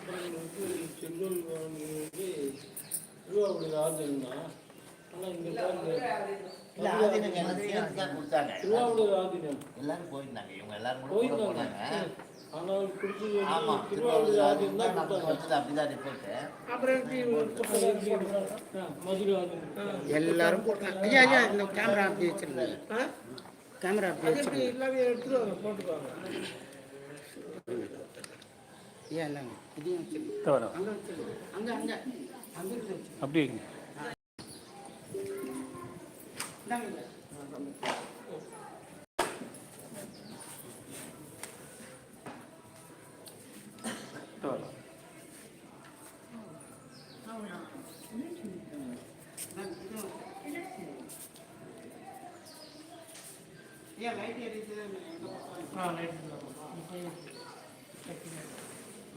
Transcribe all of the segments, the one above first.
பிறகு வந்து செங்கோல் வந்து திருவாவூர் ஆதீனம் தான் ஆனால் இங்கே திருவாவூர் ஆதீனம் எல்லாரும் போயிருந்தாங்க இவங்க எல்லாரும் போயிருந்தாங்க ஆனால் வந்து திருவாவூர் ஆதீனம் தான் அப்படிதான் ரிப்போர்ட்டு அப்புறம் எப்படி ஆ, மதுரை ஆதீனம் எல்லாரும் போட்டாங்க ஐயா ஐயா இந்த கேமரா அப்படி வச்சிருங்க கேமரா அப்படி எல்லாமே எடுத்துட்டு போட்டுக்குவாங்க இதையும் வச்சிருங்க தவறா அங்கே வச்சிருங்க அங்கே அங்கே அங்கே இருந்து வச்சிருங்க அப்படி வைங்க இந்தாங்க ஐயா. தவறா ஐயா லைட் எரியுது எங்க பக்கம்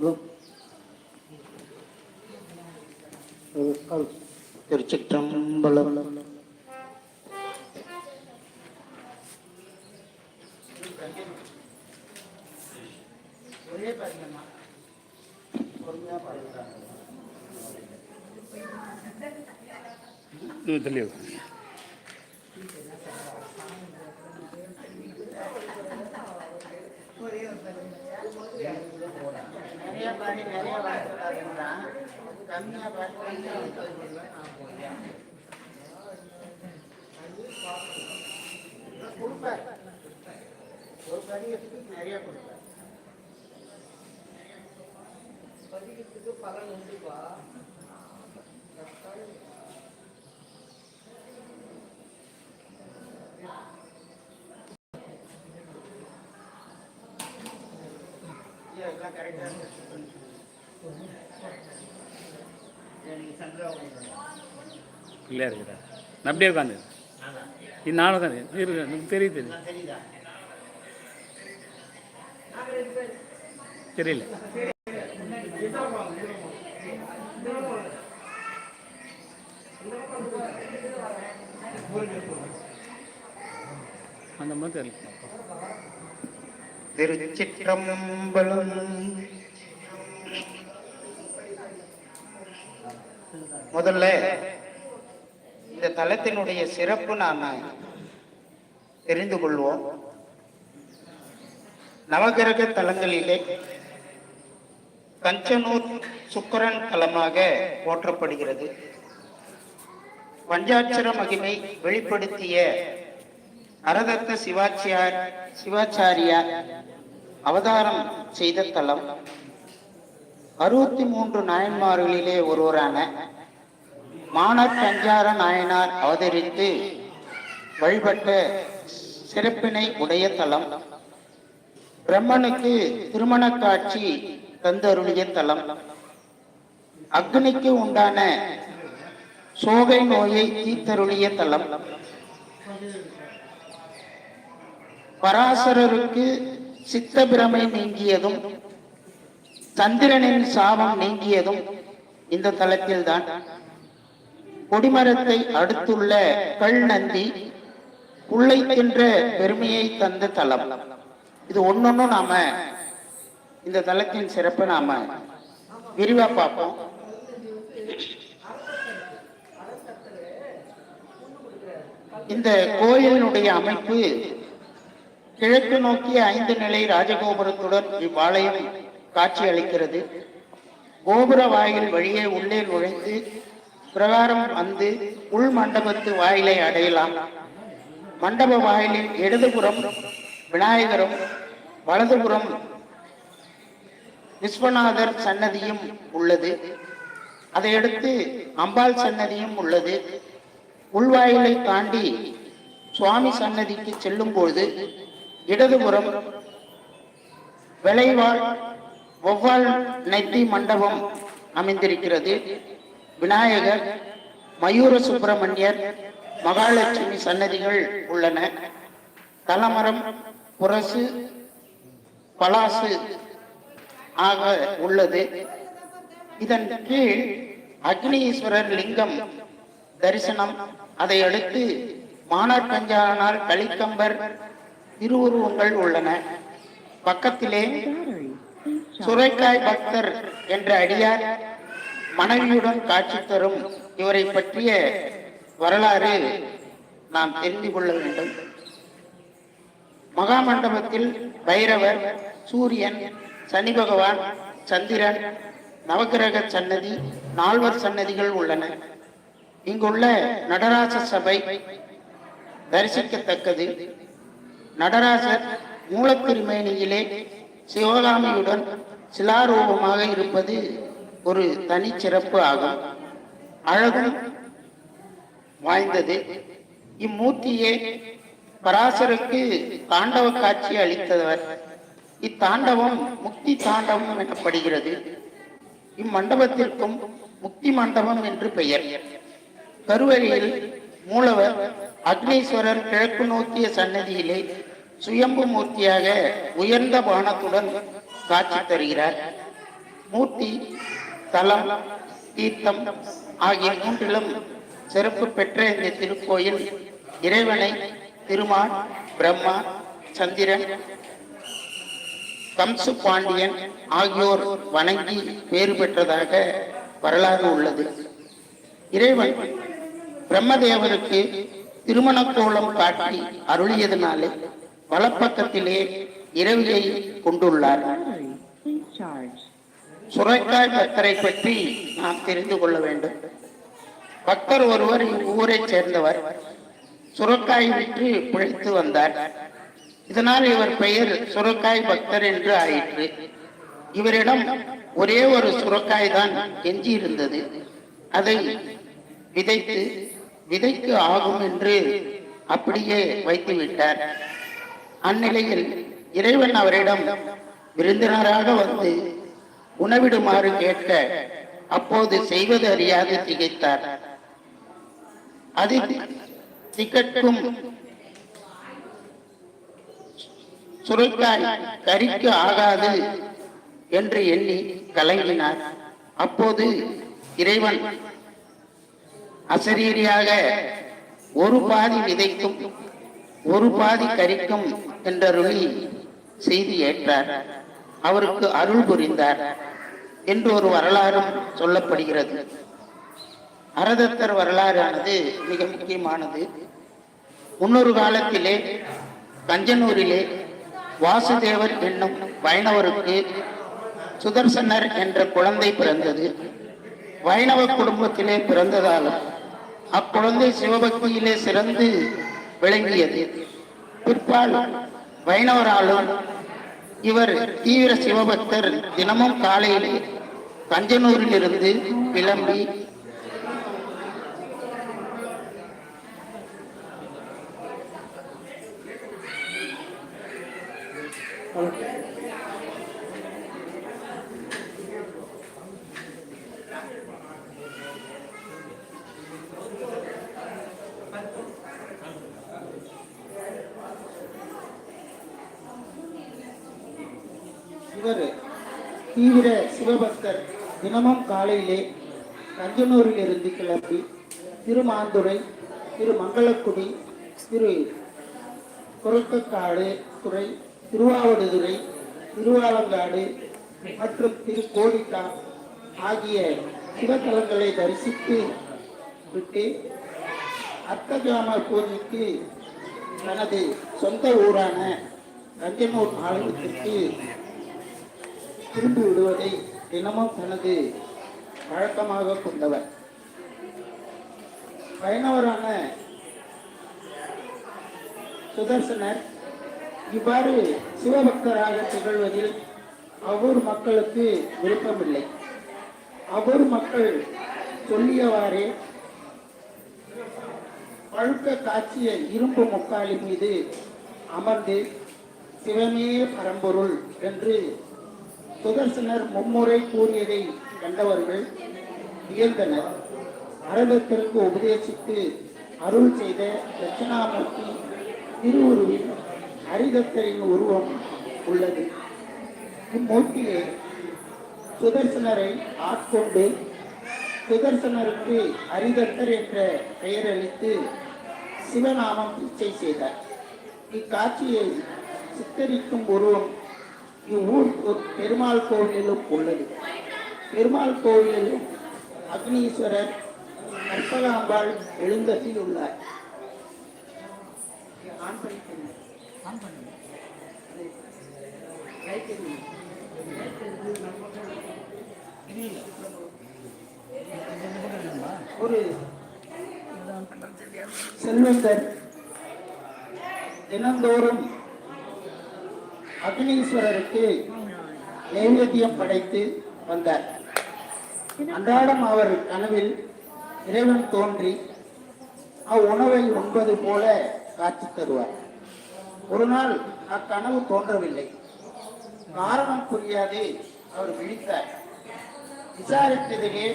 ஆ திருச்சிற்றம்பலம். தெளிவு நிறைய பாடி நிறைய பாடுறாங்கன்னா கம்மியாக பாட்டு கொடுப்பார் ஒரு பதிகத்துக்கு நிறைய கொடுப்பார் பதிகத்துக்கு பலன் உண்டுப்பா பிள்ளையா இருக்குதா? நான் அப்படியே உட்காந்து. இது நானும் உட்காந்து இருக்கு. எனக்கு தெரியுது. தெரியல. அந்த மாதிரி தெரியல. திருச்சிற்றம்பலம். முதல்ல இந்த தலத்தினுடைய சிறப்பு நான் தெரிந்து கொள்வோம். நவகிரக தலங்களிலே கஞ்சனூர் சுக்கரன் தலமாக போற்றப்படுகிறது. பஞ்சாட்சர மகிமை வெளிப்படுத்திய அரதத்த சிவாச்சியார் சிவாச்சாரியார் அவதாரம் செய்த தலம் அறுபத்தி மூன்று நாயன்மார்களிலே ஒருவரான மானர் சஞ்சார நாயனார் அவதரித்து வழிபட்ட சிறப்பினை உடைய தலம். பிரம்மனுக்கு திருமண காட்சி தந்தருளிய தலம். அக்னிக்கு உண்டான சோகை நோயை தீத்தருளிய தலம். பராசரருக்கு சித்தபிரமை நீங்கியதும் சந்திரனின் சாபம் நீங்கியதும் இந்த தலத்தில்தான். கொடிமரத்தை அடுத்துள்ள கல் நந்தி புல்லை தின்ற பெருமையை தந்த தலம். இது ஒன்னொன்னும் நாம இந்த தலத்தின் சிறப்பை நாம விரிவா பார்ப்போம். இந்த கோயிலினுடைய அமைப்பு கிழக்கு நோக்கிய ஐந்து நிலை ராஜகோபுரத்துடன் இவ்வாலயம் காட்சி அளிக்கிறது கோபுர வாயில் வழியே உள்ளே நுழைந்து பிரகாரம் வந்து உள் மண்டபத்து வாயிலை அடையலாம். மண்டப வாயிலின் இடதுபுறம் விநாயகரும் வலதுபுறம் விஸ்வநாதர் சன்னதியும் உள்ளது. அதையடுத்து அம்பாள் சன்னதியும் உள்ளது. உள்வாயிலை தாண்டி சுவாமி சன்னதிக்கு செல்லும் பொழுது இடதுபுறம் விளைவால் ஒவ்வால் நெத்தி மண்டபம் அமைந்திருக்கிறது. விநாயகர் மயூர சுப்பிரமணியர் மகாலட்சுமி சன்னதிகள் உள்ளன. தலமரம் புரசு பலாசு ஆக உள்ளது. இதன் கீழ் அக்னீஸ்வரர் லிங்கம் தரிசனம். அதை அடுத்து மானார் கலிக்கம்பர் திருவுருவங்கள் உள்ளன. பக்கத்திலே சுரைக்காய் பக்தர் என்ற அடியார் மனைவியுடன் காட்சி தரும் இவரை பற்றிய வரலாறு நாம் தெரிந்து கொள்ள வேண்டும். மகாமண்டபத்தில் பைரவர் சூரியன் சனி பகவான் சந்திரன் நவகிரக சன்னதி நால்வர் சன்னதிகள் உள்ளன. இங்குள்ள நடராஜ சபை தரிசிக்கத்தக்கது. நடராசர் மூலத்திருமேனியிலே சிவகாமியுடன் சிலாரூபமாக இருப்பது ஒரு தனிச்சிறப்பு ஆகும். அழகும் வாய்ந்தது. இம்மூர்த்தியே பராசருக்கு தாண்டவ காட்சி அளித்தவர். இத்தாண்டவம் முக்தி தாண்டவம் எனப்படுகிறது. இம்மண்டபத்திற்கும் முக்தி மண்டபம் என்று பெயர். கருவறையில் மூலவர் அக்னீஸ்வரர் கிழக்கு நோக்கிய சன்னதியிலே சுயம்பு மூர்த்தியாக உயர்ந்த பானத்துடன் காட்சி தருகிறார். மூர்த்தி தலம் தீர்த்தம் ஆகிய மூன்றிலும் சிறப்பு பெற்ற இந்த திருக்கோயில் இறைவனை திருமால் பிரம்மா சந்திரன் கம்சு பாண்டியன் ஆகியோர் வணங்கி பேறு பெற்றதாக வரலாறு உள்ளது. இறைவன் பிரம்மதேவருக்கு திருமண கோலம் காட்டி அருளியதனாலே வலப்பக்கத்திலே இரவியை கொண்டுள்ளார். சுரைக்காய் பக்தரை பற்றி நாம் தெரிந்து கொள்ள வேண்டும். பக்தர் ஒருவர் இவ்வூரைச் சேர்ந்தவர். சுரக்காய் விற்று பிழைத்து வந்தார். இதனால் இவர் பெயர் சுரக்காய் பக்தர் என்று ஆயிற்று. இவரிடம் ஒரே ஒரு சுரக்காய் தான் எஞ்சி இருந்தது அதை விதைத்து விதைக்கு ஆகும் என்று அப்படியே வைத்து விட்டார் அந்நிலையில் இறைவன் அவரிடம் விருந்தினராக வந்து உணவிடுமாறு கேட்க அப்போது செய்வது அறியாது திகைத்தார். அது திகட்கும் சுரைக்காய் கறிக்கு ஆகாது என்று எண்ணி கலங்கினார். அப்போது இறைவன் அசரீரியாக ஒரு பாதி விதைக்கும் ஒரு பாதி கறிக்கும் என்றருளி செய்தி ஏற்றார். அவருக்கு அருள் புரிந்தார் என்று ஒரு வரலாறும் சொல்லப்படுகிறது. அரதத்தர் வரலாறானது மிக முக்கியமானது. முன்னொரு காலத்திலே கஞ்சனூரிலே வாசுதேவர் என்னும் வைணவருக்கு சுதர்சனர் என்ற குழந்தை பிறந்தது. வைணவ குடும்பத்திலே பிறந்ததாலும் அக்குழந்தை சிவபக்தியிலே சிறந்து விளங்கியது. பிற்பால் வைணவராலும் இவர் தீவிர சிவபக்தர் தினமும் காலையிலே கஞ்சனூரிலிருந்து கிளம்பி இவர் தீவிர சிவபக்தர். தினமும் காலையிலே கஞ்சனூரில் இருந்து கிளம்பி திருமாந்துறை திரு மங்களக்குடி திரு குரக்கக்காடு துறை திருவாவடுதுறை திருவாலங்காடு மற்றும் திரு கோடிக்கா ஆகிய சிவத்தலங்களை தரிசித்து விட்டு அர்த்தஜாம பூஜைக்கு தனது சொந்த ஊரான கஞ்சனூர் ஆலயத்திற்கு திரும்பி விடுவதை தினமும் தனது வழக்கமாக கொண்டவர். பயணவரான சுதர்சனர் இவ்வாறு சிவபக்தராக திகழ்வதில் அவ்வூர் மக்களுக்கு விருப்பமில்லை. அவ்வூர் மக்கள் சொல்லியவாறே பழுக்க காட்சிய இரும்பு முக்காலி மீது அமர்ந்து சிவமே பரம்பொருள் என்று சுதர்சனர் மும்முறை கூறியதை கண்டவர்கள் வியந்தனர். அரங்கத்திற்கு உபதேசித்து அருள் செய்த தட்சிணாமூர்த்தி திருவுருவில் ஹரிதத்தரின் உருவம் உள்ளது. இம்மூர்த்தியை சுதர்சனரை ஆட்கொண்டு சுதர்சனருக்கு ஹரிதத்தர் என்ற பெயரளித்து சிவநாமம் பிச்சை செய்தார். இக்காட்சியை சித்தரிக்கும் உருவம் இவ்வூர் பெருமாள் கோவிலிலும் உள்ளது. பெருமாள் கோவிலிலும் அக்னீஸ்வரர் கற்பகாம்பாள் எழுந்தத்தில் உள்ளார். ஒரு செல்வந்தர் தினந்தோறும் அக்னீஸ்வரருக்கு நைவேத்தியம் படைத்து வந்தார். அன்றாடம் அவர் கனவில் இறைவன் தோன்றி அவ்வுணவை உண்பது போல காட்சி தருவார். ஒரு நாள் அக்கனவு தோன்றவில்லை. காரணம் புரியாதே அவர் விழித்தார். விசாரித்ததிலே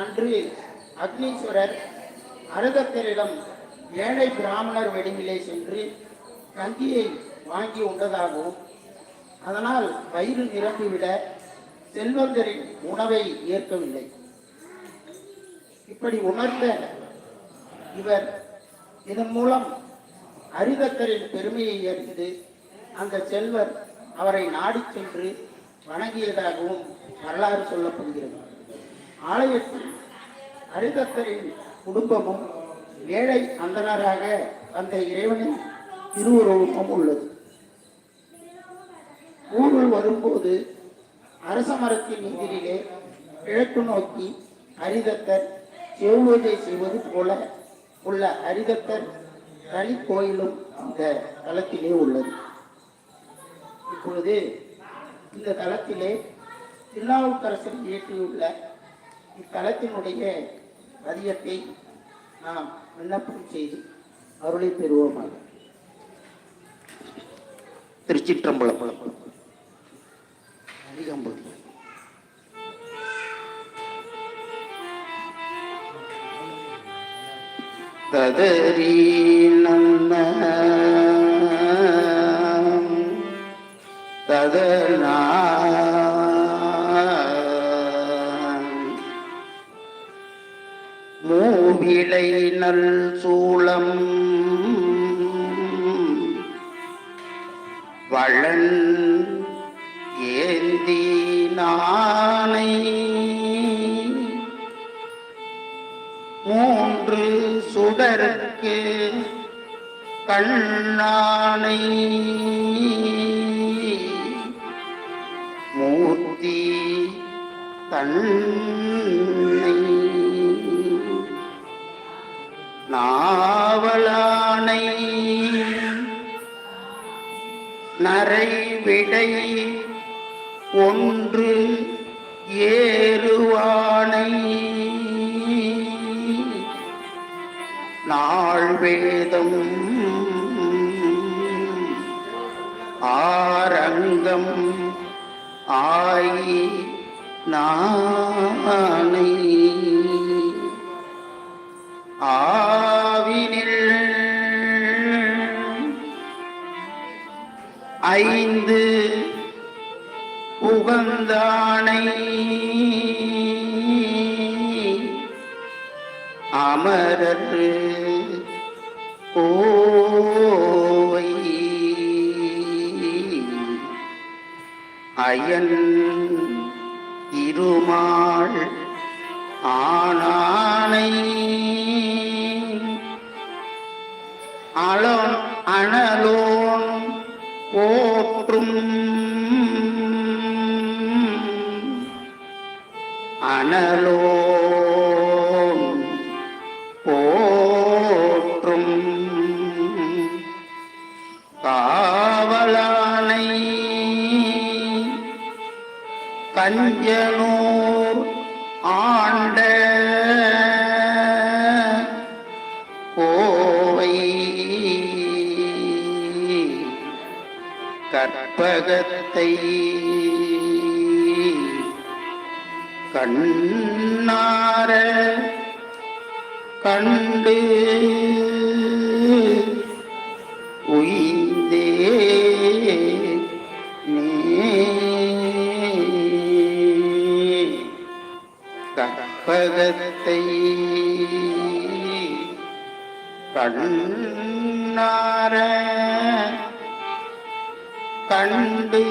அன்று அக்னீஸ்வரர் அரதத்தரிடம் ஏழை பிராமணர் வெடிவிலே சென்று கங்கியை வாங்கி உண்டதாகவும் அதனால் வயிறு நிரம்பிவிட செல்வந்தரின் உணவை ஏற்கவில்லை. இப்படி உணர்ந்த இவர் இதன் மூலம் அரிதத்தரின் பெருமையை அறிந்து அந்த செல்வர் அவரை நாடிச் சென்று வணங்கியதாகவும் வரலாறு சொல்லப்படுகிறது. ஆலயத்தில் அரிதத்தரின் குடும்பமும் ஏழை அந்தனராக அந்த இறைவனின் திருவுருவமும் உள்ளது. ஊருள் வரும்போது அரச மரத்தின் எதிரிலே கிழக்கு நோக்கி அரிதத்தர் சிவபூஜை செய்வது போல உள்ள அரிதத்தர் தனி கோயிலும் இந்த தளத்திலே உள்ளது. இப்பொழுது இந்த தளத்திலே திருநாவுக்கரசர் இயற்றியுள்ள இத்தலத்தினுடைய பதியத்தை நாம் விண்ணப்பம் செய்து அருளை பெறுவோமாக. திருச்சிற்றம்பலம். തദരീലന്ന തദനാ மூர்த்தி தன்னை நாவலானை நரைவிடை ஒன்று ஏ ஆரங்கம் ஆயி நானை. ஆவினில் ஐந்து உகந்தானை அமரர் அயன் இருமாள் ஆனானை. அளம் அனலோன் போற்றும் அனலோன் போற்றும். கா கஞ்சனூர் ஆண்ட கோவை. கற்பகத்தை கற்பகத்தை கண்ணார கண்டு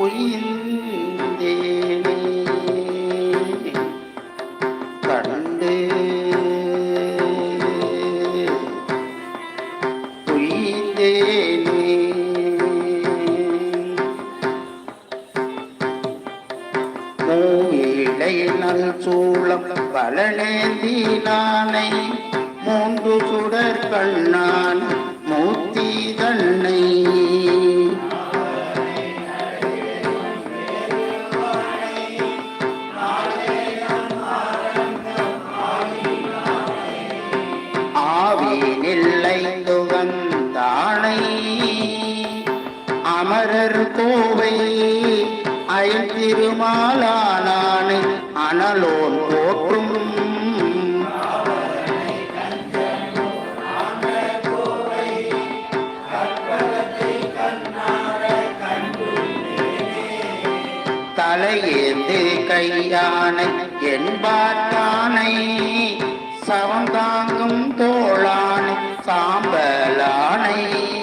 ஒழிந்தேனே அமரர் கோவை. அயல் அனலோன் போற்றும். தலையேந்து கையானை என்பாட்டானை சவந்தாங்கும் தோளானை சாம்பலானை.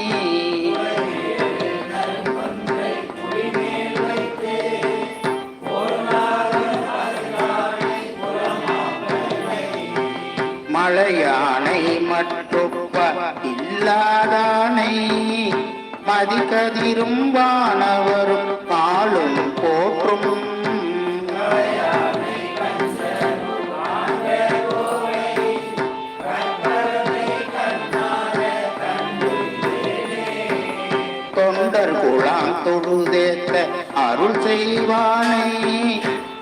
தொப்ப இல்லாதானை மதிக்கதிரும் வானவரும் காலும் போற்றும். தொண்டர் குழாம் தொழுதேத்த அருள் செய்வானை.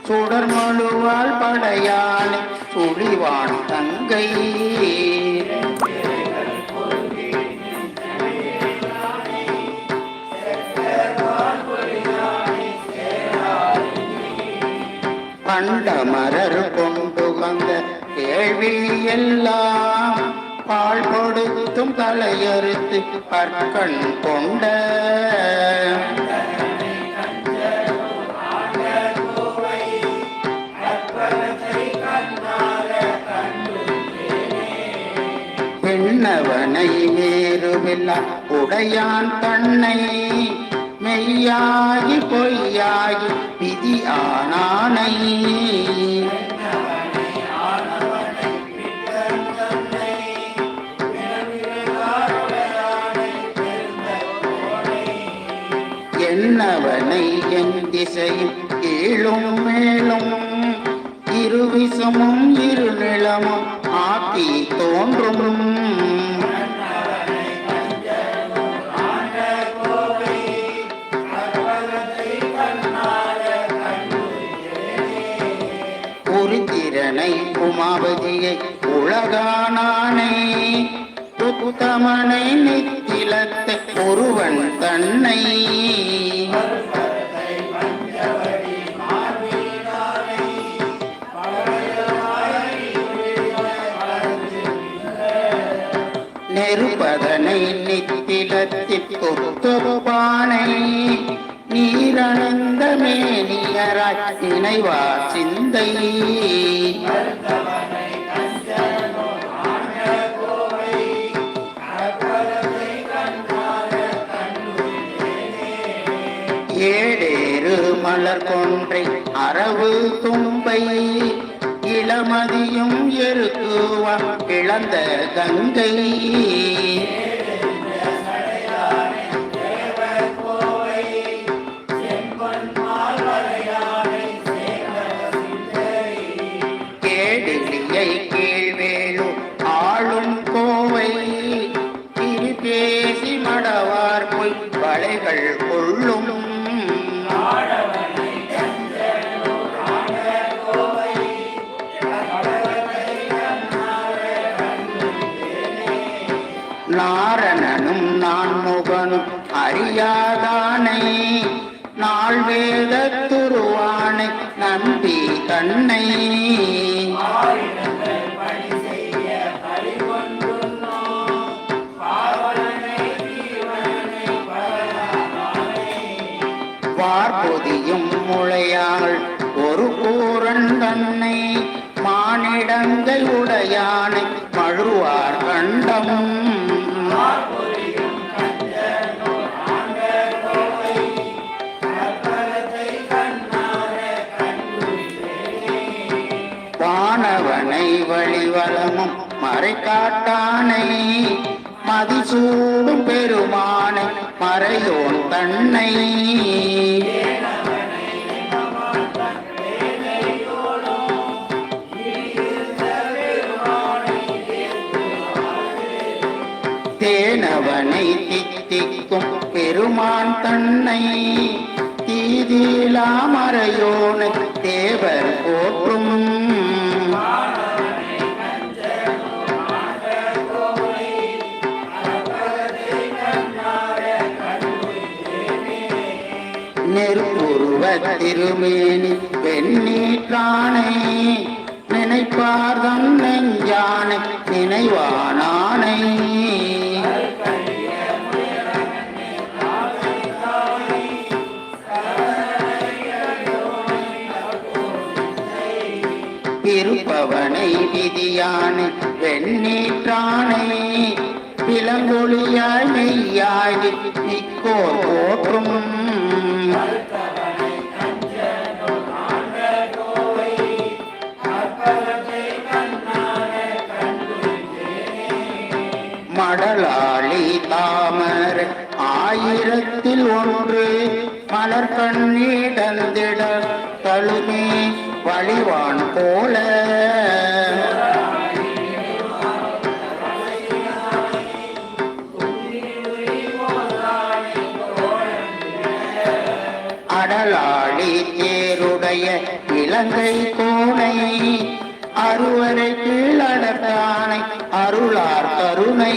சுடர் மழுவால் படையானை சுழிவான் தங்கை. பண்டமரர் கொண்டு வந்த கேள்வி எல்லாம் பால் கொடுத்தும் தலையறுத்து பற்கண் கொண்ட பெண்ணவனை மேருவில்லா உடையான் தன்னை மெய்யாகி பொய்யாகி விதி ஆனானை என் திசையில் கீழும் மேலும். இருவிசமும் இரு நிலமும் ஆக்கி தோன்றும். உருத்திரனை உமாபதியை உலகானானை உத்தமனை நித்திலத்தை ஒருவன் தன்னை. அதனை நித்திலத்தி பொறுத்தொருபானை நீரணிந்த மேனியராய் நினைவா சிந்தை. ஏடேறு மலர் கொன்றை அரவு தும்பை. இளமதியும் எருக்குவா இழந்த கங்கை நாரணனும் நான் முகனும் அறியாதானை நாள் வேத துருவானை நம்பி தன்னை வார்பொதியும் முளையாள் ஒரு கூரன் தன்னை மானிடங்கள் உடையானை மழுவார் கண்டம் மறை காட்டானை மதிசூடும் பெருமானை மறையோன் தன்னை. தேனவனை தித்திக்கும் பெருமான் தன்னை தீதிலாமறையோனை தேவர் போற்றும் திருமேனி வெண்ணீற்றானை நினைப்பார்தம் நெஞ்சானை நினைவானானை. இருப்பவனை விதியானை வெண்ணீற்றானை. விலங்கொழியாய் மெய்யாய் நிக்கோ போற்றும் ஆயிரத்தில் மலர் கண்ணீடந்திட தழுமே வழிவான் போல. அடலாளி தேருடைய இலங்கை கோணை அறுவரை கீழடத்தானை அருளார் கருணை.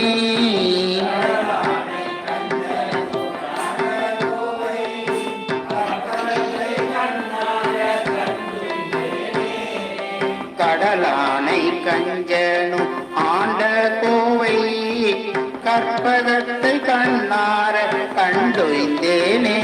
கற்பகத்தை கண்ணார கண்டுய்ந்தேனே.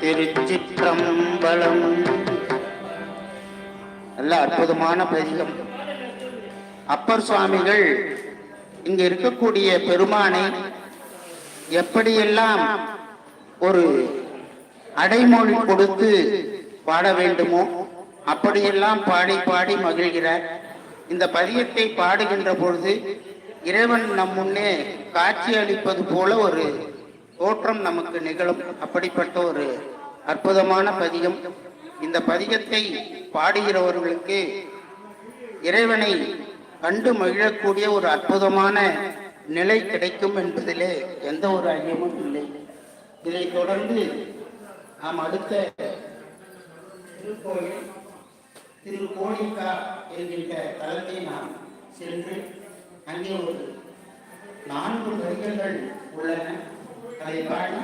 திருச்சிற்றம்பலம். நல்ல அற்புதமான பதிகம் அப்பர் சுவாமிகள் இங்க இருக்கக்கூடிய பெருமானை எப்படியெல்லாம் ஒரு அடைமொழி கொடுத்து பாட வேண்டுமோ? அப்படியெல்லாம் பாடி பாடி மகிழ்கிறார். இந்த பதியத்தை பாடுகின்ற பொழுது இறைவன் நம் முன்னே காட்சி அளிப்பது போல ஒரு தோற்றம் நமக்கு நிகழும். அப்படிப்பட்ட ஒரு அற்புதமான பதிகம் இந்த பதிகத்தை பாடுகிறவர்களுக்கு இறைவனை கண்டு மகிழக்கூடிய ஒரு அற்புதமான நிலை கிடைக்கும் என்பதிலே எந்த ஒரு ஐயமும் இல்லை. இதை தொடர்ந்து நாம் அடுத்த திருக்கோயில் திரு கோணிக்கா என்கின்ற தலத்தை நாம் சென்று அங்கே ஒரு நான்கு வரிகள் உள்ளன. அதை பாடி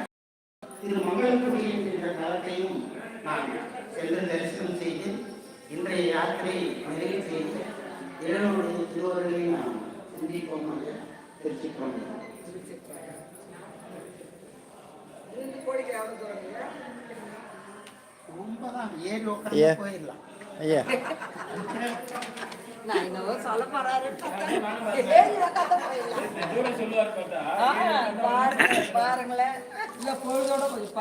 திரு மங்களக்குடி என்கின்ற தலத்தையும் நாம் சென்று தரிசனம் செய்து இன்றைய யாத்திரையை நிறைவு செய்து இளநூறு திருவருளை நாம் சிந்திப்போமாக திருச்சிக்கோம் ரொம்ப தான் ஏறி உட்காந்து போயிடலாம் ஐயா பாருங்களேன் இல்ல பொழுதோட கொஞ்சம்